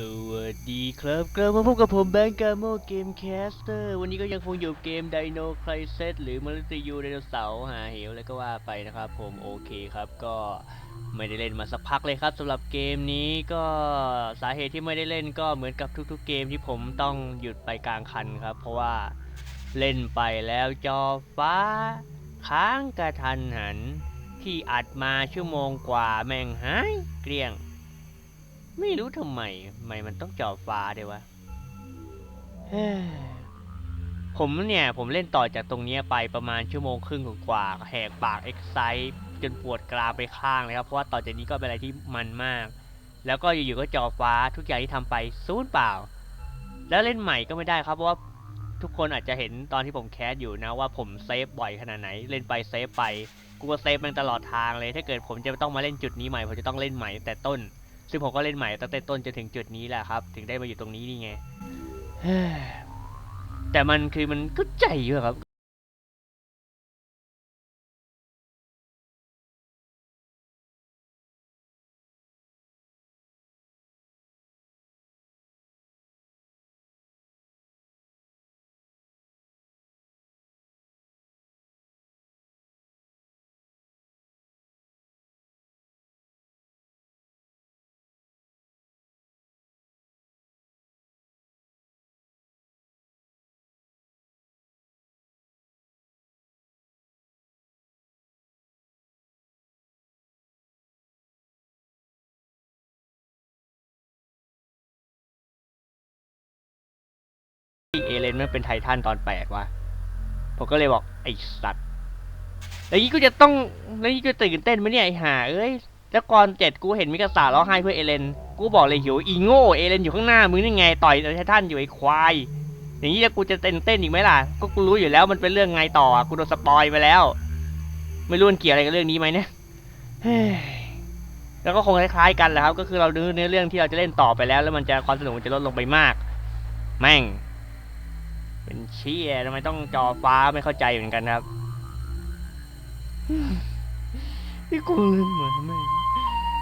สวัสดีครับกลับมาพบกับผมแบงค์กาโมเกมแคสเตอร์วันนี้ก็ยังคงอยู่เกมไดโนไครเซตหรือมนุษย์ยูไดโนเสาร์หาเหวอะไรก็ว่าไปนะครับผมโอเคครับก็ไม่ได้เล่นมาสักพักเลยครับสำหรับเกมนี้ก็สาเหตุที่ไม่ได้เล่นก็เหมือนกับทุกๆเกมที่ผมต้องหยุดไปกลางคันครับ เพราะว่าเล่นไปแล้วจอฟ้า ค้างกระทันหัน ที่อัดมาชั่วโมงกว่าแม่งหายเกลี้ยง ไม่รู้ทำไมทำไมมันต้องจอฟ้าด้วยวะเฮ้ยผมเนี่ยผมเล่นต่อจากตรงเนี้ยไปประมาณชั่วโมงครึ่งกว่าๆแหกปากเอ็กไซจนปวดกรามไปข้างเลยครับ เพราะว่าต่อจากนี้ก็เป็นอะไรที่มันมาก แล้วก็อยู่ๆก็จอฟ้าทุกอย่างที่ทำไปศูนย์เปล่า แล้วเล่นใหม่ก็ไม่ได้ครับเพราะว่าทุกคนอาจจะเห็นตอนที่ผมแคสอยู่นะว่าผมเซฟบ่อยขนาดไหนเล่นไปเซฟไปกูก็เซฟมันตลอดทางเลย ถ้าเกิดผมจะต้องมาเล่นจุดนี้ใหม่ผมจะต้องเล่นใหม่ตั้งแต่ต้น ซึ่งผมก็เล่นใหม่ตั้งแต่ต้นจนถึงจุดนี้แหละครับ ถึงได้มาอยู่ตรงนี้นี่ไงแต่มันคือมันก็ใจอยู่อะครับ เอเลนมันเป็นไททันตอนแปดวะผมก็เลยบอกไอสัตว์แล้วนี้กูจะต้องแล้วนี้กูตื่นเต้นไหมเนี่ยไอห่าเอ้ยแล้วก่อนเจ็ดกูเห็นมิกาสาร้องไห้เพื่อเอเลน กูบอกเลยหิวอีโง่เอเลนอยู่ข้างหน้ามึงนี่ไงต่อยไททันอยู่ไอควาย อย่างนี้จะกูจะเต้นเต้นอีกไหมล่ะ ก็กูรู้อยู่แล้วมันเป็นเรื่องไงต่อกูโดนสปอยไปแล้ว ไม่รู้มันเกี่ยวอะไรกับเรื่องนี้ไหมเนี่ยเฮ้ยแล้วก็คงคล้ายๆกันแหละครับ ก็คือเราดูเนื้อเรื่องที่เราจะเล่นต่อไปแล้ว แล้วมันจะความสนุกมันจะลดลงไปมาก แม่ง เป็นเชี่ยทำไมต้องจอฟ้าไม่เข้าใจเหมือนกันครับนี่กูลืมเหมือนแม่ง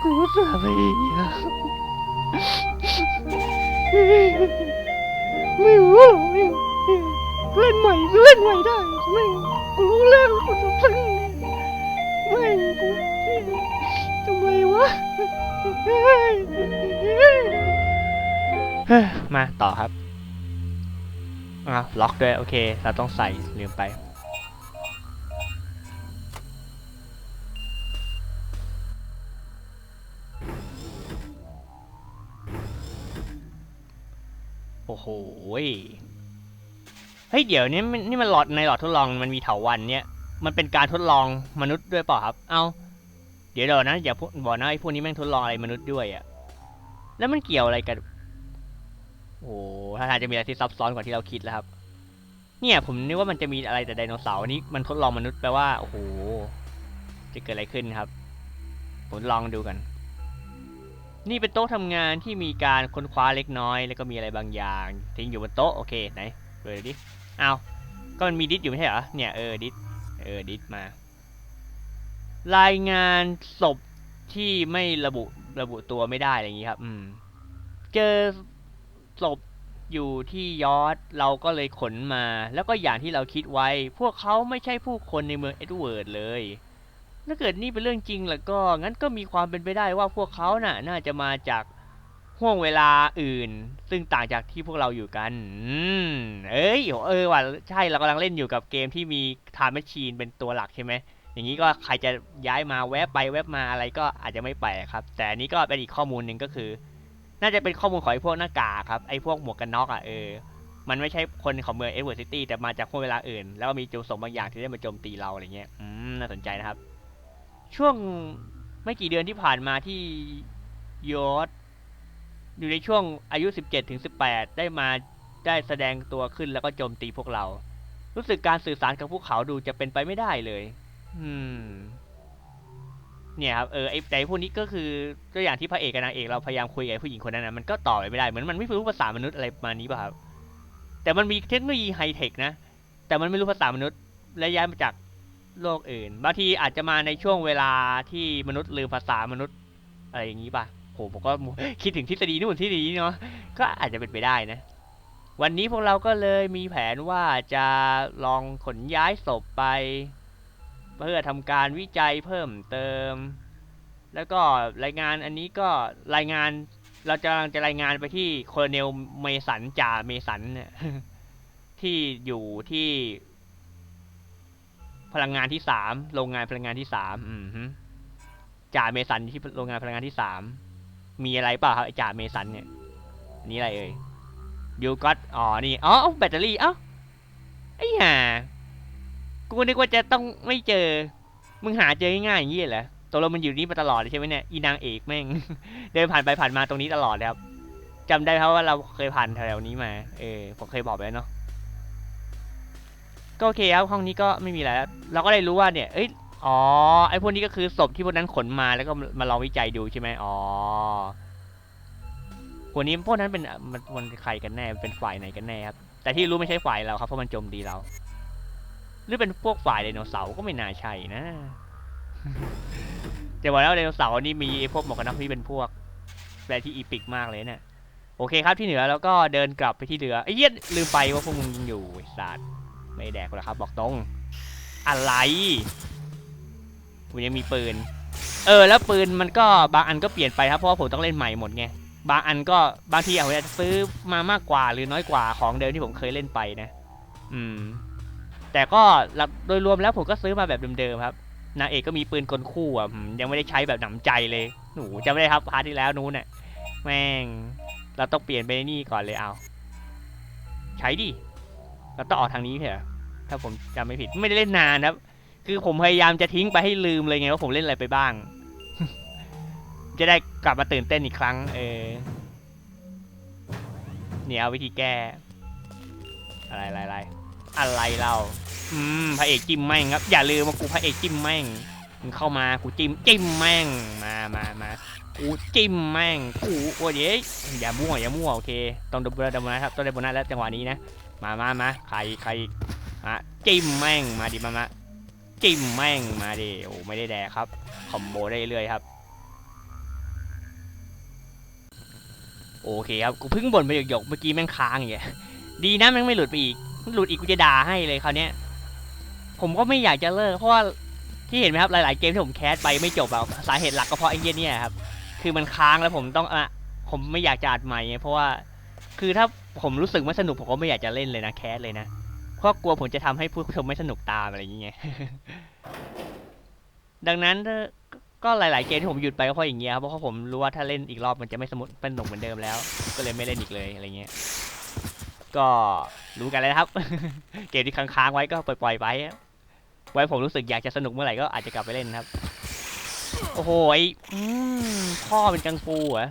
กูสาพยายามไม่รู้หรอกแม่งเล่นใหม่เล่นใหม่ได้แม่กูรู้แล้วกูจะซึ้งแม่กูทำไมวะมาต่อครับ อะล็อกด้วย โอเค เราต้องใส่ ลืมไป โอ้โห เฮ้ย เดี๋ยวนี้นี่มันหลอดในหลอดทดลองมันมีเถาวันเนี่ย มันเป็นการทดลองมนุษย์ด้วยเปล่าครับ เอาเดี๋ยวเดี๋ยวนะอย่าบอกนะไอ้พวกนี้แม่งทดลองอะไรมนุษย์ด้วยอะแล้วมันเกี่ยวอะไรกัน โอ้ถ้าทางจะมีอะไรที่ซับซ้อนกว่าที่เราคิดแล้วครับ เนี่ยผมนึกว่ามันจะมีอะไรแต่ไดโนเสาร์นี้มันทดลองมนุษย์แปลว่าโอ้โหจะเกิดอะไรขึ้นครับ ผมลองดูกัน นี่เป็นโต๊ะทำงานที่มีการค้นคว้าเล็กน้อย แล้วก็มีอะไรบางอย่าง ทิ้งอยู่บนโต๊ะโอเคไหนเปิดดิเอาวก็มันมีดิสอยู่ไม่ใช่เหรอเนี่ยเออดิสเออดิสมา รายงานศพที่ไม่ระบุระบุตัวไม่ได้อะไรอย่างนี้ครับ อืม เจอ ศพอยู่ที่ยอดเราก็เลยขนมา แล้วก็อย่างที่เราคิดไว้ พวกเขาไม่ใช่ผู้คนในเมืองเอ็ดเวิร์ดเลยถ้าเกิดนี่เป็นเรื่องจริงแล้วก็งั้นก็มีความเป็นไปได้ว่าพวกเขาน่ะ น่าจะมาจากห่วงเวลาอื่น ซึ่งต่างจากที่พวกเราอยู่กันอเอ้ยเออว่ะใช่เรากำลังเล่นอยู่กับเกมที่มีไทม์แมชชีนเป็นตัวหลักใช่ไหมอย่างนี้ก็ใครจะย้ายมาแวบไปแวบมาอะไรก็อาจจะไม่แปครับ แต่นนี้ก็เป็นอีกข้อมูลหนึ่งก็คือ น่าจะเป็นข้อมูลของไอ้พวกหน้ากากครับ ไอ้พวกหมวกกันน็อกอะเออ มันไม่ใช่คนของเมืองเอเวอร์ซิตี้แต่มาจากพวกเวลาอื่น แล้วก็มีจุดประสงค์บางอย่างที่ได้มาโจมตีเราอะไรเงี้ย อืม น่าสนใจนะครับ ช่วงไม่กี่เดือนที่ผ่านมาที่ยอร์ดอยู่ในช่วงอายุ 17ถึง18 ได้มาได้แสดงตัวขึ้นแล้วก็โจมตีพวกเรา รู้สึกการสื่อสารกับพวกเขาดูจะเป็นไปไม่ได้เลย อืม เนี่ยครับเออไอ้แต่ไอ้พวกนี้ก็คือตัวอย่างที่พระเอกกับนางเอกเราพยายามคุยกับผู้หญิงคนนั้นนะมันก็ต่อไปไม่ได้เหมือนมันไม่รู้ภาษามนุษย์อะไรประมาณนี้ป่ะครับแต่มันมีเทคโนโลยีไฮเทคนะแต่มันไม่รู้ภาษามนุษย์และย้ายมาจากโลกอื่นบางทีอาจจะมาในช่วงเวลาที่มนุษย์ลืมภาษามนุษย์อะไรอย่างนี้ป่ะโหผมก็คิดถึงทฤษฎีนู่นทฤษฎีนี้เนาะก็อาจจะเป็นไปได้นะ วันนี้พวกเราก็เลยมีแผนว่าจะลองขนย้ายศพไป เพื่อทำการวิจัยเพิ่มเติม แล้วก็รายงานอันนี้ก็รายงานเราจะกำลังจะรายงานไปที่โคลเนลเมสันจ่าเมสันเนี่ยที่อยู่ที่ พลังงานที่สามโรงงานพลังงานที่สามจ่าเมสันที่โรงงานพลังงานที่สามมีอะไรเปล่าครับจ่าเมสันเนี่ยนนี้อะไรเอ่ยยูก็ตอ๋อนี่อ๋อแบตเตอรี่เอ้าไอ้ห่า กูนึกว่าจะต้องไม่เจอ มึงหาเจอง่ายๆอย่างนี้เหรอตัวเรามันอยู่นี่มาตลอดเลยใช่ไหมเนี่ยอีนางเอกแม่ง เดินผ่านไปผ่านมาตรงนี้ตลอดเลยครับจำได้เพราะว่าเราเคยผ่านแถวนี้มา เออ ผมเคยบอกไปแล้วเนาะ ก็โอเคครับห้องนี้ก็ไม่มีอะไรแล้ว เราก็ได้รู้ว่าเนี่ย เอ้ย อ๋อ ไอพวกนี้ก็คือศพที่พวกนั้นขนมาแล้วก็มาลองวิจัยดูใช่ไหมอ๋อพวกนี้พวกนั้นเป็นมันใครกันแน่ เป็นฝ่ายไหนกันแน่ครับ แต่ที่รู้ไม่ใช่ฝ่ายเราครับเพราะมันโจมตีเรา รือเป็นพวกฝ่ายไดโนเสาร์ก็ไม่น่าใช่นะแต่ว่าแล้วไดโนเสาร์นี่มีไอ้พวกหมวกกันน็อกที่เป็นพวกแบบที่อีปิกมากเลยเนี่ยโอเคครับที่เหนือแล้วก็เดินกลับไปที่เรือไอ้เหี้ยลืมไปว่าพวกมึงยังอยู่ไอ้สัตว์ไม่แดกหรอกครับ บอกตรง อะไรผมยังมีปืน เออ แล้วปืนมันก็บางอันก็เปลี่ยนไปครับเพราะว่าผมต้องเล่นใหม่หมดไงบางอันก็บางทีอาจจะซื้อมามากกว่าหรือน้อยกว่าของเดิมที่ผมเคยเล่นไปนะ อืม แต่ก็โดยรวมแล้วผมก็ซื้อมาแบบเดิมๆครับนางเอกก็มีปืนกลคู่อะยังไม่ได้ใช้แบบหนำใจเลยหนูจะไม่ได้ครับพาร์ทที่แล้วนู้นน่ะแม่ง เราต้องเปลี่ยนไปนี่ก่อนเลยเอา ใช้ดิเราต้องออกทางนี้เหรอถ้าผมจำไม่ผิดไม่ได้เล่นนานครับ คือผมพยายามจะทิ้งไปให้ลืมเลยไงว่าผมเล่นอะไรไปบ้าง จะได้กลับมาตื่นเต้นอีกครั้ง เออเนี่ยเอาวิธีแก้ อะไรอะไร อะไรเราอืมพระเอกจิ้มแม่งครับ อย่าลืมว่ากูพระเอกจิ้มแม่งมึงเข้ามากูจิ้มจิ้มแม่งมามามากูจิ้มแม่งกูโอ้ยอย่ามั่วอย่ามั่วโอเคต้องดับเบิลดับเบิลนะครับต้องได้โบนัสแล้วจังหวะนี้นะมามามาใครใครมาจิ้มแม่งมาดิมามาจิ้มแม่งมาดิโอ้ไม่ได้แดกครับคอมโบได้เรื่อยครับโอเคครับกูเพิ่งบ่นไปหยกๆเมื่อกี้แม่งค้างอย่างเงี้ยดีนะแม่งไม่หลุดไปอีก หลุดอีกกูจะด่าให้เลยคราวเนี้ย ผมก็ไม่อยากจะเลิกเพราะว่าที่เห็นไหมครับหลาย ๆ เกมที่ผมแคสไปไม่จบอะสาเหตุหลักก็เพราะไอ้เหี้ยเนี่ยครับ คือมันค้างแล้วผมต้องอะผมไม่อยากจะอัดใหม่ไงเพราะว่า คือถ้าผมรู้สึกไม่สนุกผมก็ไม่อยากจะเล่นเลยนะแคสเลยนะเพราะกลัวผมจะทำให้ผู้ชมไม่สนุกตามอะไรอย่างเงี้ยดังนั้นก็หลาย ๆ เกมที่ผมหยุดไปก็เพราะอย่างเงี้ยครับเพราะผมรู้ว่าถ้าเล่นอีกรอบมันจะไม่สมุดเป็นสนุกเหมือนเดิมแล้ว ก็เลยไม่เล่นอีกเลยอะไรเงี้ย ก็รู้กันแล้วครับ เกมที่ค้างๆไว้ก็ปล่อยๆไปไว้ผมรู้สึกอยากจะสนุกเมื่อไหร่ก็อาจจะกลับไปเล่นครับ โอ้โหไอ้พ่อเป็นกังฟูเหรอ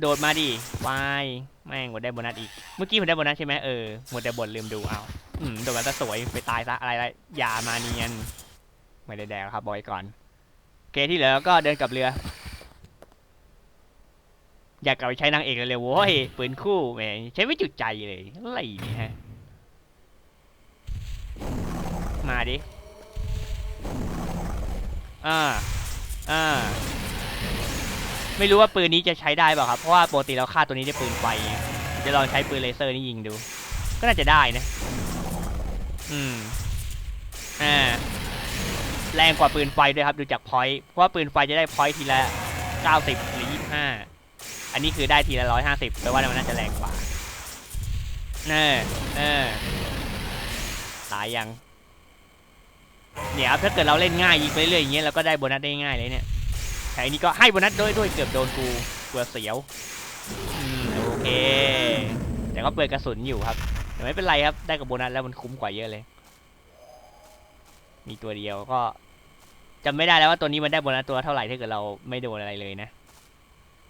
โดดมาดิวายแม่งหมดได้โบนัสอีก เมื่อกี้ผมได้โบนัสใช่ไหมเออหมดแต่บนลืมดูเอาอืมโดดมาซะสวยไปตายซะอะไรละยามาเนียนไม่ได้แดกครับบอยก่อน โอเคที่เหลือก็เดินกลับเรือ อยากกลับไปใช้นางเอกเร็วๆโว้ยปืนคู่แหมใช้ไม่จุดใจเลยอะไรเนี่ยฮะมาดิอ่าอ่าไม่รู้ว่าปืนนี้จะใช้ได้เปล่าครับ เพราะว่าปกติเราฆ่าตัวนี้ด้วยปืนไฟจะลองใช้ปืนเลเซอร์นี่ยิงดู ก็น่าจะได้นะ อืม อ่า แรงกว่าปืนไฟด้วยครับ ดูจากพอยต์ เพราะว่าปืนไฟจะได้พอยต์ทีละ 90 หรือ 25 อันนี้คือได้ทีละ150แปลว่ามันน่าจะแรงกว่าเน่เน่ตายยังเนี่ยถ้าเกิดเราเล่นง่ายยิงไปเรื่อยอย่างเงี้ยเราก็ได้โบนัสได้ง่ายเลยเนี่ยแต่อันนี้ก็ให้โบนัสด้วยด้วยเกือบโดนกูกลัวเสียวอืมโอเค แต่ก็เปิดกระสุนอยู่ครับแต่ไม่เป็นไรครับ ได้กับโบนัสแล้วมันคุ้มกว่าเยอะเลย มีตัวเดียวก็จำไม่ได้แล้วว่าตัวนี้มันได้โบนัสตัวเท่าไหร่ถ้าเกิดเราไม่โดนอะไรเลยนะ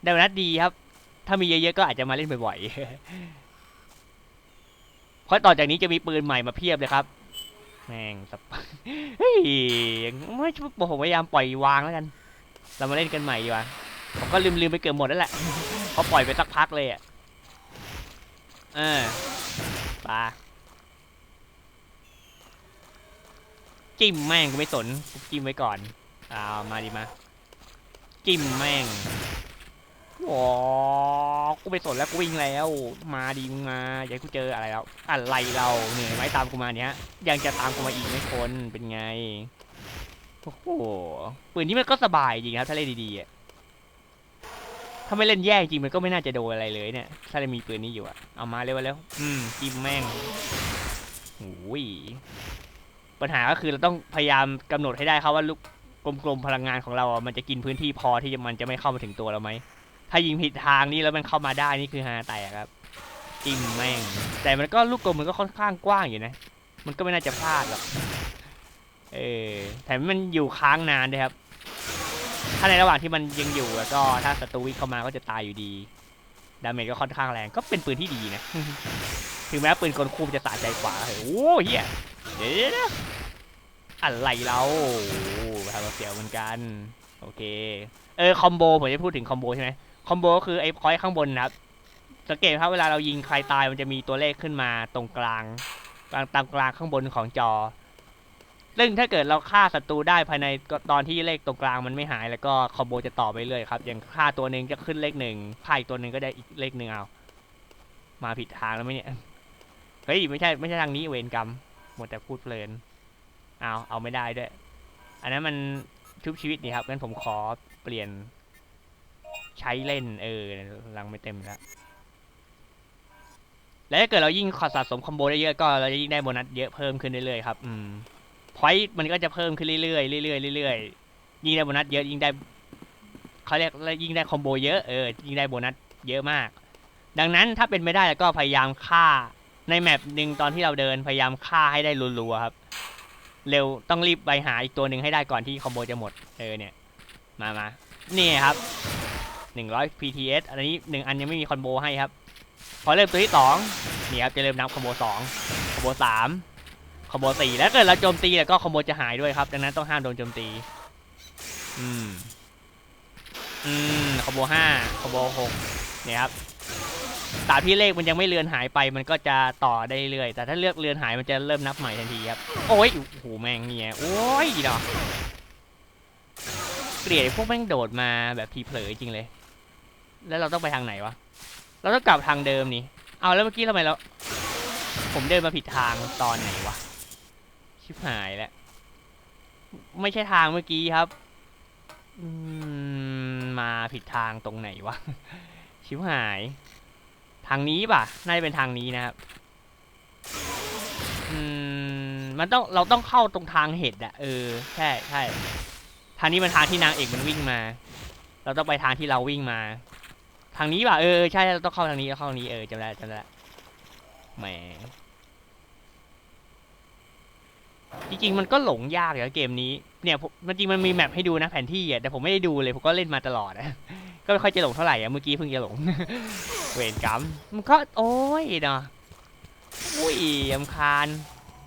ได้โบนัสดีครับ ถ้ามีเยอะๆก็อาจจะมาเล่นบ่อยๆเพราะต่อจากนี้จะมีปืนใหม่มาเพียบเลยครับ แม่งสปเฮ้ยไม่ผมพยายามปล่อยวางแล้วกัน เรามาเล่นกันใหม่ดีกว่าผมก็ลืมลืมไปเกือบหมดแล้วแหละเพราะปล่อยไปสักพักเลยอะเออปลาจิ้มแม่งกูไม่สนจิ้มไว้ก่อนเอามาดิมาจิ้มแม่ง ว้กูไปสนแล้วกูวิ่งแล้ว มาดีมึงมาอย่าให้กูเจออะไรแล้วอะไรเราเหนื่อยไหมตามกูมาเนี้ยยังจะตามกูมาอีกไหมคนเป็นไงโอ้โหปืนนี้มันก็สบายจริงครับ ถ้าเล่นดีๆอะถ้าไม่เล่นแย่จริงมันก็ไม่น่าจะโดนอะไรเลยเนี่ย ถ้าเรามีปืนนี้อยู่อะเอามาเร็วแล้ว อืมจิ้มแม่งโอ้ยปัญหาก็คือเราต้องพยายามกำหนดให้ได้ครับว่าลูกกลมๆพลังงานของเราอะมันจะกินพื้นที่พอที่มันจะไม่เข้ามาถึงตัวเราไหม ถ้ายิงผิดทางนี่แล้วมันเข้ามาได้นี่คือฮาแตกครับจิ้มแม่ง แต่มันก็ลูกกลมมันก็ค่อนข้างกว้างอยู่นะ มันก็ไม่น่าจะพลาดหรอกเออแถมมันอยู่ค้างนานด้วยครับ ถ้าในระหว่างที่มันยังอยู่แล้วก็ถ้าศัตรูวิ่งเข้ามาก็จะตายอยู่ดีดาเมจก็ค่อนข้างแรงก็เป็นปืนที่ดีนะ ถึงแม้ปืนกลคู่จะสะใจกว่าเฮ้ยโอ้เฮียเดี๋ยวนะอะไรเราโอ้ทำมาเสียวเหมือนกัน โอเค เออคอมโบผมจะพูดถึงคอมโบใช่ไหม คอมโบก็คือไอ้พอยต์ข้างบนนะครับ สังเกตครับเวลาเรายิงใครตายมันจะมีตัวเลขขึ้นมาตรงกลางกลางตามกลางข้างบนของจอ ซึ่งถ้าเกิดเราฆ่าศัตรูได้ภายในตอนที่เลขตรงกลางมันไม่หาย แล้วก็คอมโบจะต่อไปเรื่อยครับ อย่างฆ่าตัวหนึ่งจะขึ้นเลขหนึ่งฆ่าอีกตัวหนึ่งก็ได้อีกเลขหนึ่งเอา มาผิดทางแล้วไหมเนี่ย เฮ้ยไม่ใช่ไม่ใช่ทางนี้เวรกรรม หมดแต่พูดเพลิน เอาเอาไม่ได้ด้วย อันนั้นมันชุบชีวิตนี่ครับงั้นผมขอเปลี่ยน ใช้เล่นเออลังไม่เต็มแล้วแล้วถ้าเกิดเรายิ่งขอสะสมคอมโบได้เยอะก็เราจะยิ่งได้โบนัสเยอะเพิ่มขึ้นเรื่อยๆครับอืมพอยต์มันก็จะเพิ่มขึ้นเรื่อยๆเรื่อยๆเรื่อยๆยิ่งได้โบนัสเยอะยิ่งได้เขาเรียกยิ่งได้คอมโบเยอะเออยิ่งได้โบนัสเยอะมาก ดังนั้นถ้าเป็นไม่ได้แล้วก็พยายามฆ่าในแมปหนึ่งตอนที่เราเดินพยายามฆ่าให้ได้รัวๆครับ เร็วต้องรีบไปหาอีกตัวหนึ่งให้ได้ก่อนที่คอมโบจะหมดเออเนี่ย มามานี่ครับ หนึ่งร้อย PTS อันนี้หนึ่งอันยังไม่มีคอมโบให้ครับ พอเริ่มตัวที่สองนี่ครับจะเริ่มนับคอมโบสองคอมโบสามคอมโบสี่แล้วเกิดเราโจมตีแล้วก็คอมโบจะหายด้วยครับ ดังนั้นต้องห้ามโดนโจมตี อืม อืมคอมโบห้าคอมโบหกเนี่ยครับตราบที่เลขมันยังไม่เลือนหายไปมันก็จะต่อได้เรื่อย แต่ถ้าเลือกเลือนหายมันจะเริ่มนับใหม่ทันทีครับ โอ้ยโอ้โหแม่งเนี่ยโอ้ยเนาะเกลียดพวกแม่งโดดมาแบบทีเผลอจริงเลย แล้วเราต้องไปทางไหนวะ เราต้องกลับทางเดิมนี่ เอาแล้วเมื่อกี้ทำไมเราผมเดินมาผิดทางตอนไหนวะ ชิบหายแล้ว ไม่ใช่ทางเมื่อกี้ครับอืมมาผิดทางตรงไหนวะ ชิบหาย ทางนี้ป่ะ น่าจะเป็นทางนี้นะครับอืมมันต้องเราต้องเข้าตรงทางเห็ดอะเออ ใช่ใช่ทางนี้มันทางที่นางเอกมันวิ่งมา เราต้องไปทางที่เราวิ่งมา ทางนี้ป่ะเออใช่เราต้องเข้าทางนี้เข้าทางนี้เออจำได้จำได้ละแหมจริงๆมันก็หลงยากอยู่นะเกมนี้ เนี่ยผมมันจริงมันมีแมปให้ดูนะแผนที่อะแต่ผมไม่ได้ดูเลยผมก็เล่นมาตลอดนะก็ไม่ค่อยจะหลงเท่าไหร่อะเมื่อกี้เพิ่งจะหลง เวรกรรมมันก็โอ้ยเนาะอุ้ยยำคาญ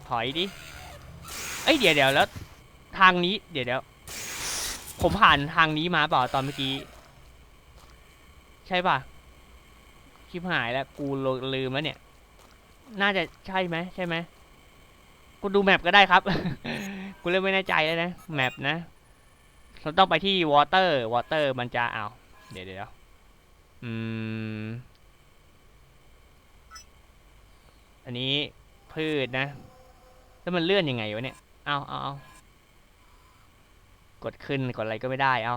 ถอยดิเอ้ยเดี๋ยวเดี๋ยวแล้ว ทางนี้เดี๋ยวเดี๋ยวผมผ่านทางนี้มาเปล่าตอนเมื่อกี้ ใช่ป่ะชิบหายแล้วกูลืมแล้วเนี่ย น่าจะใช่ไหมใช่ไหมกูดูแมปก็ได้ครับ กูเริ่มไม่แน่ใจแล้วนะแมปนะเราต้องไปที่วอเตอร์วอเตอร์มันจะเอาวเดี๋ยวเดี๋ยวอืม อันนี้พืชนะ แล้วมันเลื่อนยังไงวะเนี่ย เอาเอาเอากดขึ้นกดอะไรก็ไม่ได้ เอา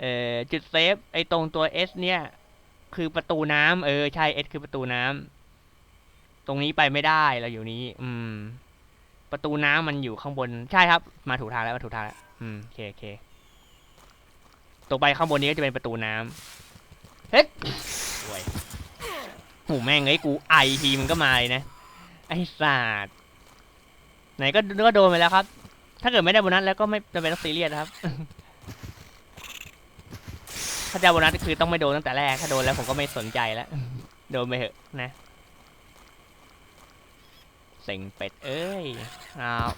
เอ่อจุดเซฟไอ้ตรงตัว S เนี่ย คือประตูน้ำเออใช่ S คือประตูน้ำตรงนี้ไปไม่ได้เราอยู่นี้ อืม ประตูน้ำมันอยู่ข้างบนใช่ครับ มาถูกทางแล้วมาถูกทางแล้วอืมโอเคโอเคตรงไปข้างบนนี้ก็จะเป็นประตูน้ำเฮ้ยโวยหูแม่งไอ้ยกูไอทีมันก็มาเลยนะ ไอ้ศาสตร์ไหนก็ก็โดนไปแล้วครับ ถ้าเกิดไม่ได้โบนัสแล้วก็ไม่จำเป็นต้องซีเรียสครับ ถ้าจะโบนัสคือต้องไม่โดนตั้งแต่แรก ถ้าโดนแล้วผมก็ไม่สนใจแล้ว โดนไปเถอะนะเซ็งเป็ดเอ้ยอ้าว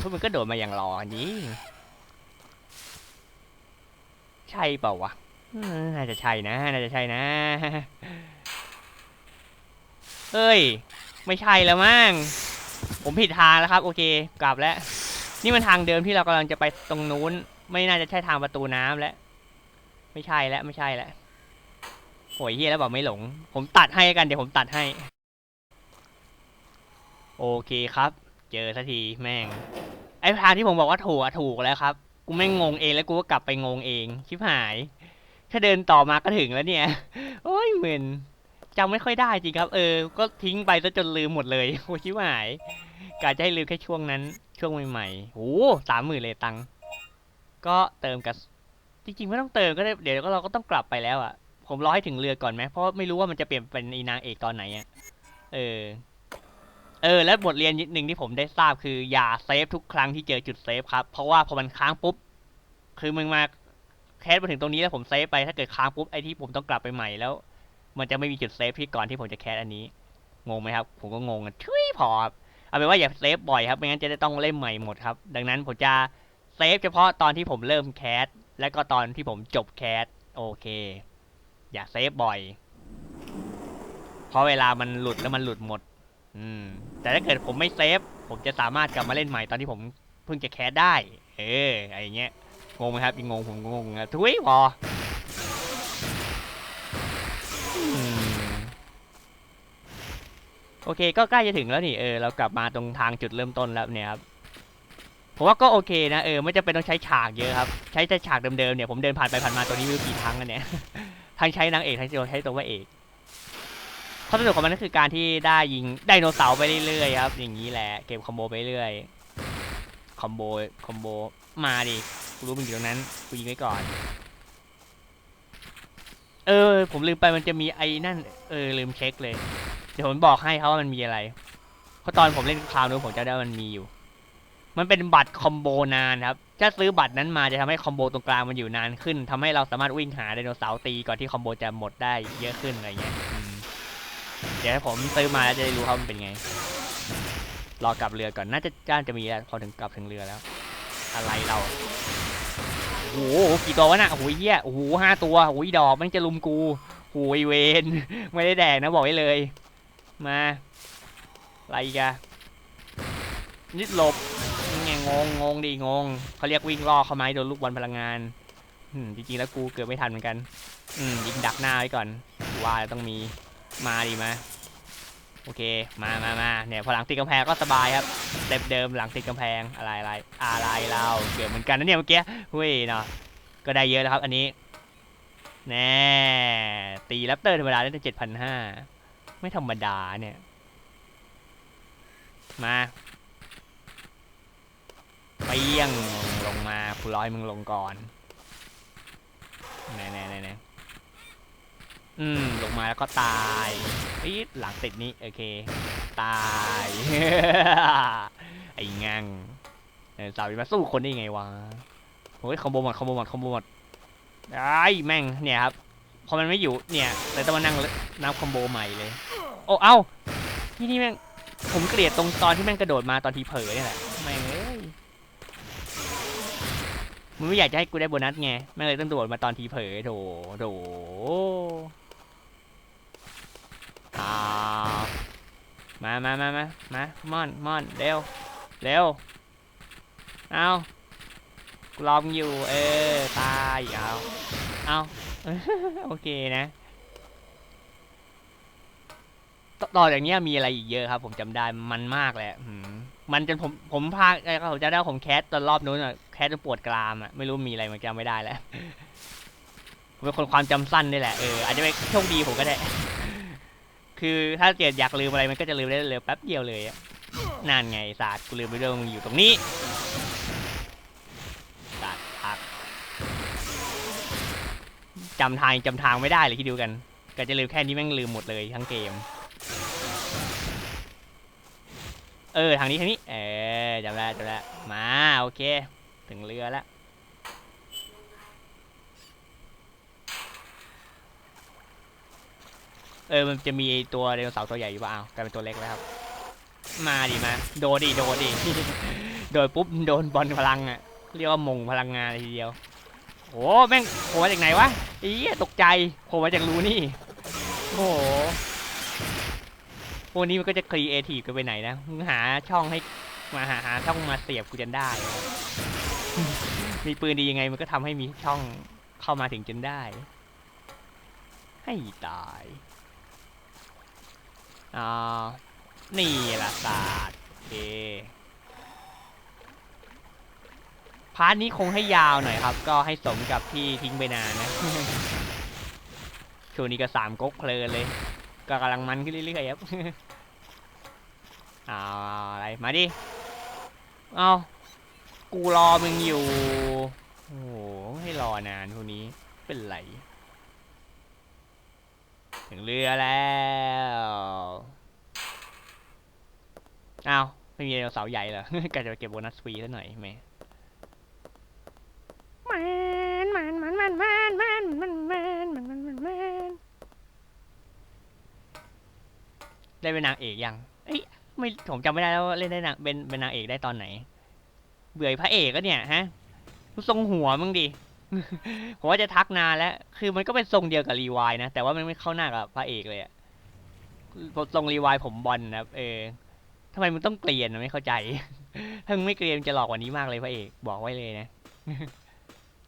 พวกมันก็โดดมาอย่างรออย่างนี้ ใช่เปล่าวะ น่าจะใช่นะ น่าจะใช่นะ เฮ้ย ไม่ใช่แล้วมั้ง ผมผิดทางแล้วครับ โอเค กลับแล้ว นี่มันทางเดิมที่เรากำลังจะไปตรงนู้น ไม่น่าจะใช่ทางประตูน้ำแล้ว ไม่ใช่แล้วไม่ใช่แล้วโอ้ยเฮียแล้วบอกไม่หลง ผมตัดให้กันเดี๋ยวผมตัดให้ โอเคครับ เจอสักทีแม่ง ไอ้ทางที่ผมบอกว่าถูกอะถูกแล้วครับ กูแม่งงงเองแล้วกูก็กลับไปงงเอง ชิบหาย ถ้าเดินต่อมาก็ถึงแล้วเนี่ย โอ้ยเหมือนจำไม่ค่อยได้จริงครับ เออ ก็ทิ้งไปซะจนลืมหมดเลยโอ้ชิบหายกะจะให้ลืมแค่ช่วงนั้น ช่วงใหม่ๆโอ้สามหมื่นเลยตังก็เติมกับ ริงๆไม่ต้องเติมก็ได้เดี๋ยวก็เราก็ต้องกลับไปแล้วอะ ผมรอให้ถึงเรือก่อนไหมเพราะไม่รู้ว่ามันจะเปลี่ยนเป็นอีนางเอกตอนไหนอะเออ เออ แล้วบทเรียนนิดหนึ่งที่ผมได้ทราบคืออย่าเซฟทุกครั้งที่เจอจุดเซฟครับ เพราะว่าพอมันค้างปุ๊บ คือมึงมาแคสมาถึงตรงนี้แล้วผมเซฟไปถ้าเกิดค้างปุ๊บไอที่ผมต้องกลับไปใหม่แล้ว มันจะไม่มีจุดเซฟที่ก่อนที่ผมจะแคสอันนี้งงไหมครับ ผมก็งงกันทุยพอครับเอาเป็นว่าอย่าเซฟบ่อยครับไม่งั้นจะได้ต้องเล่มใหม่หมดครับ ดังนั้นผมจะเซฟเฉพาะตอนที่ผมเริ่มแคส และก็ตอนที่ผมจบแคสโอเค อย่าเซฟบ่อย เพราะเวลามันหลุดแล้วมันหลุดหมด อืม แต่ถ้าเกิดผมไม่เซฟ ผมจะสามารถกลับมาเล่นใหม่ตอนที่ผมเพิ่งจะแคสได้ เอออะไรเงี้ย งงไหมครับยังงงผมก็งงนะทุยพอโอเค ก็ใกล้จะถึงแล้วนี่ เออ เรากลับมาตรงทางจุดเริ่มต้นแล้วเนี่ยครับ ผมว่าก็โอเคนะเออไม่จำเป็นต้องใช้ฉากเยอะครับ ใช้แต่ฉากเดิมๆเนี่ยผมเดินผ่านไปผ่านมาตัวนี้ไม่รู้กี่ครั้งแล้วเนี่ยทั้งใช้นางเอกทั้งใช้ตัวพระเอกข้อสนุกของมันก็คือการที่ได้ยิงไดโนเสาร์ไปเรื่อยๆครับ อย่างนี้แหละเก็บคอมโบไปเรื่อยคอมโบคอมโบมาดิกูรู้มึงอยู่ตรงนั้นกูยิงไว้ก่อน เออ ผมลืมไปมันจะมีไอ้นั่น เออลืมเช็คเลย เดี๋ยวผมบอกให้เขาว่ามันมีอะไรเพราะตอนผมเล่นคราวนู้นผมจะได้มันมีอยู่ มันเป็นบัตรคอมโบนานครับ ถ้าซื้อบัตรนั้นมาจะทำให้คอมโบตรงกลางมันอยู่นานขึ้นทำให้เราสามารถวิ่งหาไดโนเสาร์ตีก่อนที่คอมโบจะหมดได้เยอะขึ้นอะไรเงี้ยเดี๋ยวผมซื้อมาแล้วจะได้รู้ว่ามันเป็นไง รอกลับเรือก่อน น่าจะจ้านจะมีแล้วพอถึงกลับถึงเรือแล้ว อะไรเรา โอ้โหกี่ตัววะน่ะโอ้โหเหี้ยโอ้โหห้าตัวโอ้โหอีดอกมันจะลุมกูโอ้ยเวนไม่ได้แดกนะบอกไว้เลย มาอะไรกันนิดหลบ งงงงดิงงเขาเรียกวิ่งล่อเขาไหมโดนลูกบอลพลังงานอืมจริงๆแล้วกูเกิดไม่ทันเหมือนกัน อืมยิงดักหน้าไว้ก่อนว่าต้องมีมาดีมาโอเคมามามาเนี่ยพอหลังติดกำแพงก็สบายครับสเต็ปเดิมหลังติดกำแพงอะไรอะไรอะไรเราเกือบเหมือนกันนะเนี่ยเมื่อกี้เฮ้ยเนาะก็ได้เยอะแล้วครับอันนี้แน่ตีแรปเตอร์ธรรมดาได้ตั้งเจ็ดพันห้าไม่ธรรมดาเนี่ย มา เปี้ยงลงมากูร้อยมึงลงก่อนแน่แน่แน่อืมลงมาแล้วก็ตายปี๊ดหลังติดนี้โอเคตายไอ้งังเออสาวมาสู้คนได้ไงวะโอ้ยคอมโบหมดคอมโบหมดคอมโบหมดไอ้แม่งเนี่ยครับพอมันไม่อยู่เนี่ยเลยต้องมานั่งนับคอมโบใหม่เลยโอ้เอ้าที่นี่แม่งผมเกลียดตรงตอนที่แม่งกระโดดมาตอนทีเผลอเนี่ยแหละแม่งเอ้ย มึงไม่อยากจะให้กูได้โบนัสไงแม่งเลยต้องโดดมาตอนทีเผลอโถโถอ่ามามามามามาม่อนม่อนเร็วเร็วเอากูรอมงอยู่ เออ ตายเอาเอาโอเคนะตต่อจากเนี้ยมีอะไรอีกเยอะครับ ผมจำได้มันมากเละ มันจนผมผมพากเอ้ยผมจะได้ผมแคสตอนรอบนู้นอะแคสจนปวดกรามอะไม่รู้มีอะไรมันจำไม่ได้แล้วผมเป็นคนความจำสั้นนี่แหละเอออาจจะเป็นโชคดีผมก็ได้ คือถ้าเกิดอยากลืมอะไรมันก็จะลืมได้เร็วแป๊บเดียวเลยนั่นไงศาสตร์กูลืมไปด้วยว่ามึงอยู่ตรงนี้ศาสตร์พักจำทางจำทางไม่ได้เลยคิดดูกันก็จะลืมแค่นี้แม่งลืมหมดเลยทั้งเกม เออทางนี้ทางนี้ เออจำได้วจำได้วมาโอเค ถึงเรือแล้วเออมันจะมีตัวไดโนเสาร์ตัวใหญ่อยู่ป่ะอ้าวกลายเป็นตัวเล็กแล้วครับ มาดิมาโดดดิโดดดิโดดปุ๊บโดนบอลพลังอะเรียกว่ามงพลังงานทีเดียวโอ้แม่งโผล่มาจากไหนวะอียตกใจโผล่มาจากรูนี่โอ้โพวกนี้มันก็จะครีเอทีฟกันไปไหนนะมึงหาช่องให้มาหาหาช่องมาเสียบกูจนได้ มีปืนดียังไงมันก็ทำให้มีช่องเข้ามาถึงจนได้ ให้ตายอ่านี่ละศาสตร์โอเคพาร์ทนี้คงให้ยาวหน่อยครับ ก็ให้สมกับที่ทิ้งไปนานนะช่วงนี้ก็สามก๊กเพลินเลย ก็กำลังมันขึ้นเรื่อยๆครับเอาอะไร มาดิ เอากูรอมึงอยู่ โอ้โห ให้รอนานพวกนี้ เป็นไร ถึงเรือแล้วเอาไม่มีไดโนเสาร์ใหญ่เหรอกะจะไปเก็บโบนัสฟรีซะหน่อยแหม ได้เป็นนางเอกยังเอ้ยไม่ผมจำไม่ได้แล้วว่าเล่นได้นางเป็นเป็นนางเอกได้ตอนไหน เบื่อพระเอกก็เนี่ยฮะทรงหัวมึงดิ ผมว่าจะทักนานแล้ว คือมันก็เป็นทรงเดียวกับรีวายนะ แต่ว่ามันไม่เข้าหน้ากับพระเอกเลยอะทรงรีวายผมบอลนะเออทำไมมึงต้องเกลียนนะไม่เข้าใจ ถ้ามึงไม่เกลียนจะหลอกกว่านี้มากเลยพระเอกบอกไว้เลยนะ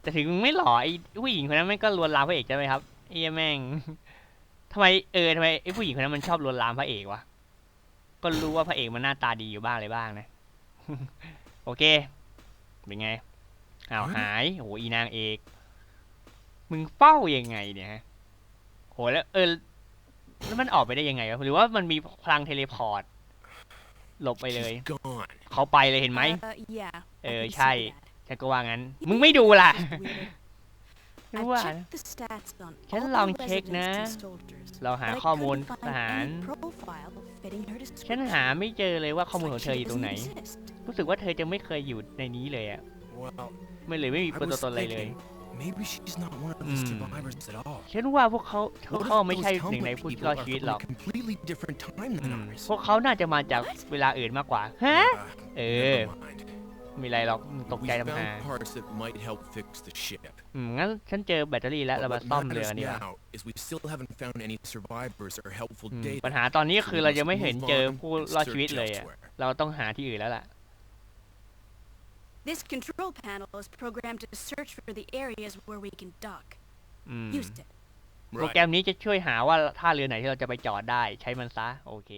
แต่ถึงมึงไม่หล่อไอ้ผู้หญิงคนนั้นมันก็ลวนลามพระเอกใช่ไหมครับไอ้เหี้ยแม่ง ทำไมเออทำไมไอ้ผู้หญิงคนนั้นมันชอบลวนลามพระเอกวะ ก็รู้ว่าพระเอกมันหน้าตาดีอยู่บ้างอะไรบ้างนะ โอเค เป็นไง อ้าวหายโอ้โหอีนางเอก มึงเฝ้ายังไงเนี่ยฮะ โหแล้วเออ แล้วมันออกไปได้ยังไงวะ หรือว่ามันมีพลังเทเลพอร์ต หลบไปเลย She's gone. เขาไปเลยเห็นไหม Uh, yeah. I Uh, can see Chai. that. ฉันก็ว่างั้น มึงไม่ดูล่ะ Just weird. ไม่ I've ว่า checked the stats on ฉัน all ลอง the เช็ค residents นะ and soldiers, เราหา but I ข้อมูล couldn't ท find หาร any profile fitting her ฉัน description. หาไม่เจอเลยว่าข้อมูลของเธออยู่ตรงไหน Like she doesn't exist. รู้สึกว่าเธอจะไม่เคยอยู่ในนี้เลยอะ Well, ไม่เลยไม่มี I ตัว was ตนอะไรเลย thinking maybe she's not one of the Hmm. survivors at all. ฉันว่าพวกเขาเขา What if เขาไม่ใช่ those หนึ่งใน Tumblr ผู้ที่ people รอด are ชีวิต from หรอก a completely different time อื than ม ours? พวกเขาน่าจะมาจากเวลาอื่นมากกว่า ฮะ Uh, เออ never mind. มีอะไรหรอกมึงตก We ใจทำหา found parts that might help fix the ship. อืมงั้นฉันเจอแบตเตอรี่แล้วเรา But มา what ซ่อมเรือ matters กันดีกว่า now is we still haven't found any survivors or helpful อืม data. ปัญหาตอนนี้ก็ so คือ we เรา must ยังไม่เห็น move เจอ on ผู้ and รอดชีวิต search เลยอะ elsewhere. เราต้องหาที่อื่นแล้วล่ะ This control panel is programmed to search for the areas where we can dock. อืม Used it. โปรแกรมนี้จะช่วยหาว่าท่าเรือไหนที่เราจะไปจอดได้ใช้มันซะ โอเค